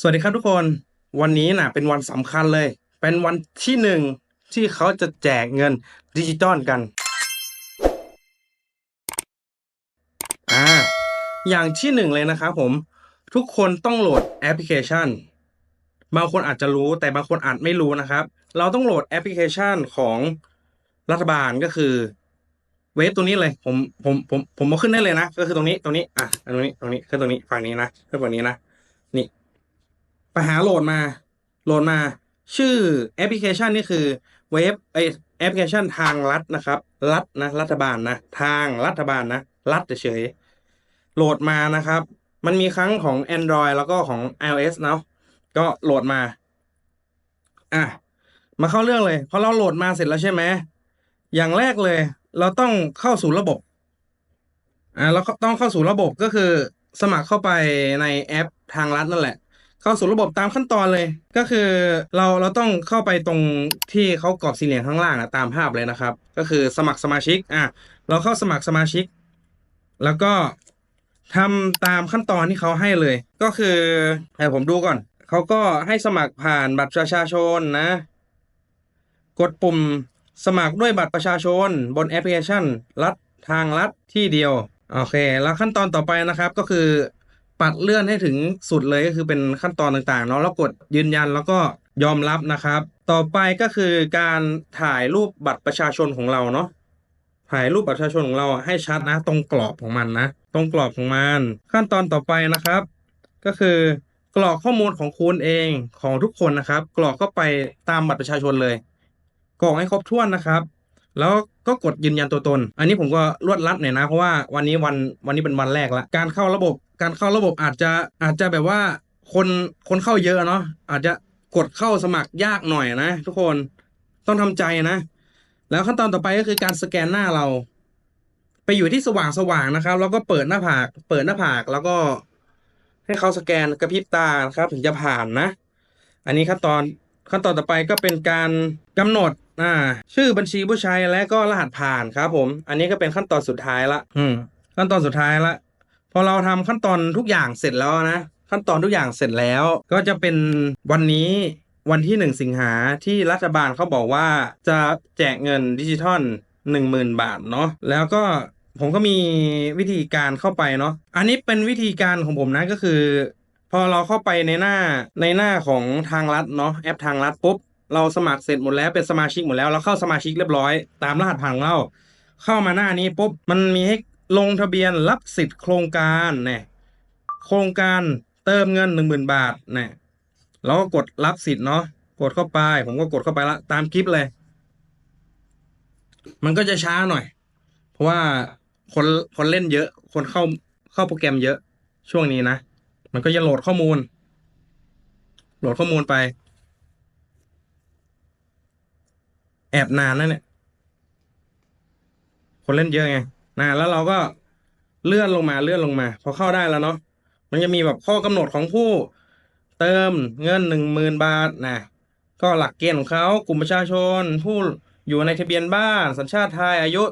สวัสดีครับทุกคนวันนี้น่ะเป็นวันสำคัญเลย เป็นวันที่หนึ่งที่เขาจะแจกเงินดิจิตอลกันอ่าอย่างที่หนึ่งเลยนะครับผม ทุกคนต้องโหลดแอปพลิเคชัน บางคนอาจจะรู้แต่บางคนอาจไม่รู้นะครับ เราต้องโหลดแอปพลิเคชันของรัฐบาลก็คือ เว็บตรงนี้เลย ผมผมผมผมเอาขึ้นได้เลยนะ ก็คือตรงนี้ตรงนี้อะตรงนี้ตรงนี้ขึ้นตรงนี้ฝั่งนี้นะขึ้นฝั่งนี้นะ ไปหาโหลดมา โหลดมา ชื่อแอปพลิเคชันนี่คือเว็บไอแอปพลิเคชันทางรัฐนะครับ รัฐนะ รัฐบาลนะ ทางรัฐบาลนะ รัฐเฉยโหลดมานะครับ มันมีครั้งของ Android แล้วก็ของ iOS เนาะก็โหลดมา อะ มาเข้าเรื่องเลยพอเราโหลดมาเสร็จแล้วใช่ไหมอย่างแรกเลย เราต้องเข้าสู่ระบบ อ่าเราต้องเข้าสู่ระบบก็คือ สมัครเข้าไปในแอปทางรัฐนั่นแหละ เข้าสู่ระบบตามขั้นตอนเลย ก็คือเราเราต้องเข้าไปตรงที่เขากรอบสี่เหลี่ยมข้างล่างนะตามภาพเลยนะครับ ก็คือสมัครสมาชิกอะเราเข้าสมัครสมาชิก แล้วก็ทำตามขั้นตอนที่เขาให้เลย ก็คือให้ผมดูก่อนเขาก็ให้สมัครผ่านบัตรประชาชนนะ กดปุ่มสมัครด้วยบัตรประชาชน บนแอปพลิเคชัน รัฐทางรัฐที่เดียว โอเค แล้วขั้นตอนต่อไปนะครับก็คือ ปัดเลื่อนให้ถึงสุดเลยก็คือเป็นขั้นตอนต่างๆเนาะแล้วกดยืนยันแล้วก็ยอมรับนะครับ ต่อไปก็คือการถ่ายรูปบัตรประชาชนของเราเนาะถ่ายรูปบัตรประชาชนของเราให้ชัดนะ ตรงกรอบของมันนะ ตรงกรอบของมัน ขั้นตอนต่อไปนะครับ ก็คือกรอกข้อมูลของคุณเองของทุกคนนะครับ กรอกเข้าไปตามบัตรประชาชนเลยกรอกให้ครบถ้วนนะครับ แล้วก็กดยืนยันตัวตน อันนี้ผมก็รวดรัดหน่อยนะ เพราะว่าวันนี้วันวันนี้เป็นวันแรกละการเข้าระบบการเข้าระบบอาจจะอาจจะแบบว่าคนคนเข้าเยอะเนาะอาจจะกดเข้าสมัครยากหน่อยนะ ทุกคนต้องทำใจนะ แล้วขั้นตอนต่อไปก็คือการสแกนหน้าเรา ไปอยู่ที่สว่างสว่างนะครับ แล้วก็เปิดหน้าผาก เปิดหน้าผากแล้วก็ให้เขาสแกนกระพริบตานะครับ ถึงจะผ่านนะ อันนี้ขั้นตอนขั้นตอนต่อไปก็เป็นการกำหนด อ่า ชื่อบัญชีผู้ใช้และก็รหัสผ่านครับผม อันนี้ก็เป็นขั้นตอนสุดท้ายละอืมขั้นตอนสุดท้ายละพอเราทำขั้นตอนทุกอย่างเสร็จแล้วนะ ขั้นตอนทุกอย่างเสร็จแล้ว ก็จะเป็นวันนี้วันที่หนึ่งสิงหาที่รัฐบาลเขาบอกว่าจะแจกเงินดิจิทัลหนึ่งหมื่นบาทเนาะแล้วก็ผมก็มีวิธีการเข้าไปเนาะอันนี้เป็นวิธีการของผมนะก็คือ พอเราเข้าไปในหน้าในหน้าของทางรัฐเนาะแอปทางรัฐปุ๊บ เราสมัครเสร็จหมดแล้วเป็นสมาชิกหมดแล้วเราเข้าสมาชิกเรียบร้อยตามรหัสผ่านของเรา เข้ามาหน้านี้ปุ๊บมันมีให้ลงทะเบียนรับสิทธิ์โครงการเนี่ยโครงการเติมเงินหนึ่งหมื่นบาทเนี่ยเราก็กดรับสิทธิ์เนาะกดเข้าไป ผมก็กดเข้าไปละตามคลิปเลย มันก็จะช้าหน่อย เพราะว่าคนคนเล่นเยอะ คนเข้าเข้าโปรแกรมเยอะช่วงนี้นะ มันก็จะโหลดข้อมูล โหลดข้อมูลไป แอบนานนะเนี่ย คนเล่นเยอะไงนะแล้วเราก็เลื่อนลงมาเลื่อนลงมา พอเข้าได้แล้วเนาะมันจะมีแบบข้อกำหนดของผู้เติมเงินหนึ่งหมื่นบาทนะก็หลักเกณฑ์ของเขากลุ่มประชาชน ผู้อยู่ในทะเบียนบ้าน สัญชาติไทยอายุ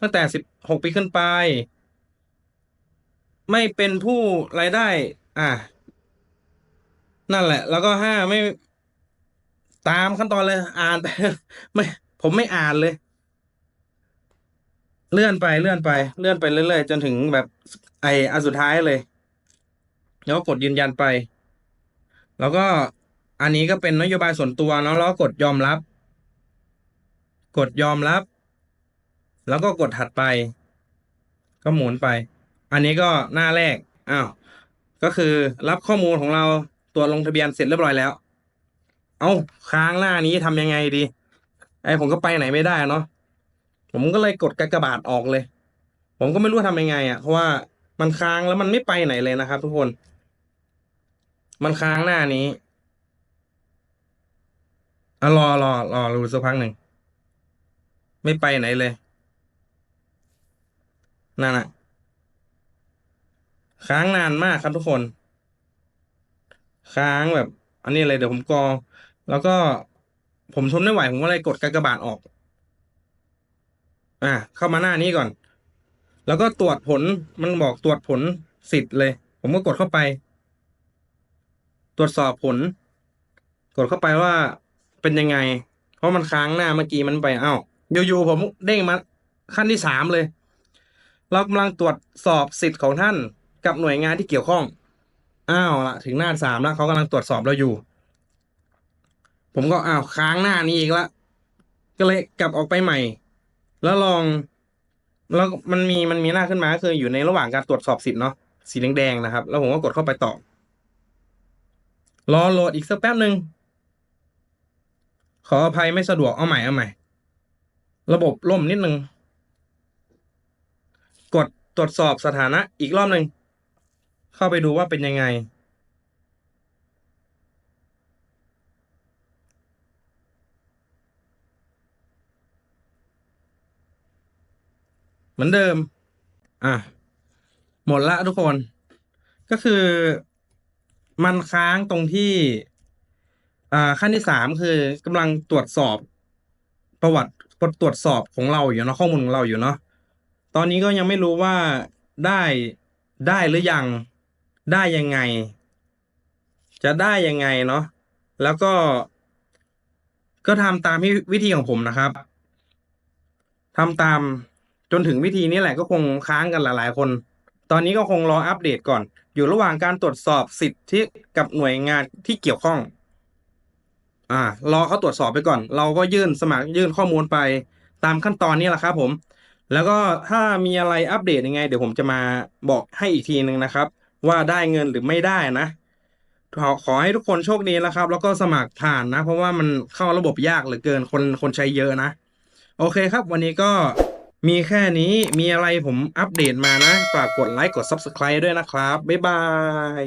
ตั้งแต่สิบหกปีขึ้นไป ไม่เป็นผู้รายได้ อะนั่นแหละ แล้วก็ห้าไม่ตามขั้นตอนเลยอ่านไปไม่ ผมไม่อ่านเลย เลื่อนไปเลื่อนไป เลื่อนไปเรื่อยๆจนถึงแบบไออันสุดท้ายเลย แล้วกดยืนยันไป แล้วก็อันนี้ก็เป็นนโยบายส่วนตัวเนาะแล้วก็กดยอมรับ กดยอมรับ แล้วก็กดถัดไป ก็หมุนไป อันนี้ก็หน้าแรกอ้าวก็คือรับข้อมูลของเราตัวลงทะเบียนเสร็จเรียบร้อยแล้ว เอาค้างหน้านี้ทำยังไงดี ไอผมก็ไปไหนไม่ได้เนาะผมก็เลยกดกากบาทออกเลย ผมก็ไม่รู้ทำยังไงอะเพราะว่ามันค้างแล้วมันไม่ไปไหนเลยนะครับ ทุกคน มันค้างหน้านี้อะรอรอรอรูสักพักหนึ่งไม่ไปไหนเลยนั่นน่ะค้างนานมากครับทุกคน ค้างแบบ อันนี้เลยเดี๋ยวผมกรอแล้วก็ ผมทนไม่ไหวผมก็เลยกดกากบาทออก อะเข้ามาหน้านี้ก่อน แล้วก็ตรวจผลมันบอกตรวจผลสิทธิ์เลย ผมก็กดเข้าไป ตรวจสอบผล กดเข้าไปว่าเป็นยังไง เพราะมันค้างหน้าเมื่อกี้มันไปเอ้าอยู่ๆผมเด้งมาขั้นที่สามเลย เรากำลังตรวจสอบสิทธิ์ของท่านกับหน่วยงานที่เกี่ยวข้องอ้าวละถึงหน้าสามแล้วเขากำลังตรวจสอบเราอยู่ ผมก็อ้าวค้างหน้านี้อีกละก็เลยกลับออกไปใหม่ แล้วลอง แล้วมันมีมันมีหน้าขึ้นมาก็คืออยู่ในระหว่างการตรวจสอบสิทธิ์เนาะสีแดงๆนะครับ แล้วผมก็กดเข้าไปต่อ รอโหลดอีกสักแป๊บหนึ่งขออภัยไม่สะดวกเอาใหม่เอาใหม่ ระบบล่มนิดนึงกดตรวจสอบสถานะอีกรอบหนึ่งเข้าไปดูว่าเป็นยังไง เหมือนเดิม อะ หมดละทุกคน ก็คือมันค้างตรงที่ อ่า ขั้นที่สามคือกำลังตรวจสอบประวัติตรวจสอบของเราอยู่เนาะข้อมูลของเราอยู่เนาะตอนนี้ก็ยังไม่รู้ว่าได้ได้หรือยังได้ยังไง จะได้ยังไงเนาะแล้วก็ ก็ทำตามที่วิธีของผมนะครับทำตาม จนถึงวิธีนี้แหละก็คงค้างกันหลาย ๆ คน ตอนนี้ก็คงรออัปเดตก่อน อยู่ระหว่างการตรวจสอบสิทธิกับหน่วยงานที่เกี่ยวข้อง อ่ารอเขาตรวจสอบไปก่อน เราก็ยื่นสมัครยื่นข้อมูลไปตามขั้นตอนนี้แหละครับผม แล้วก็ถ้ามีอะไรอัปเดตยังไง เดี๋ยวผมจะมาบอกให้อีกทีหนึ่งนะครับ ว่าได้เงินหรือไม่ได้นะขอขอให้ทุกคนโชคดีนะครับ แล้วก็สมัครผ่านนะ เพราะว่ามันเข้าระบบยากเหลือเกินคนคนใช้เยอะนะ โอเคครับ วันนี้ก็ มีแค่นี้มีอะไรผมอัปเดตมานะ ฝากกดไลค์กด Subscribe ด้วยนะครับ บ๊ายบาย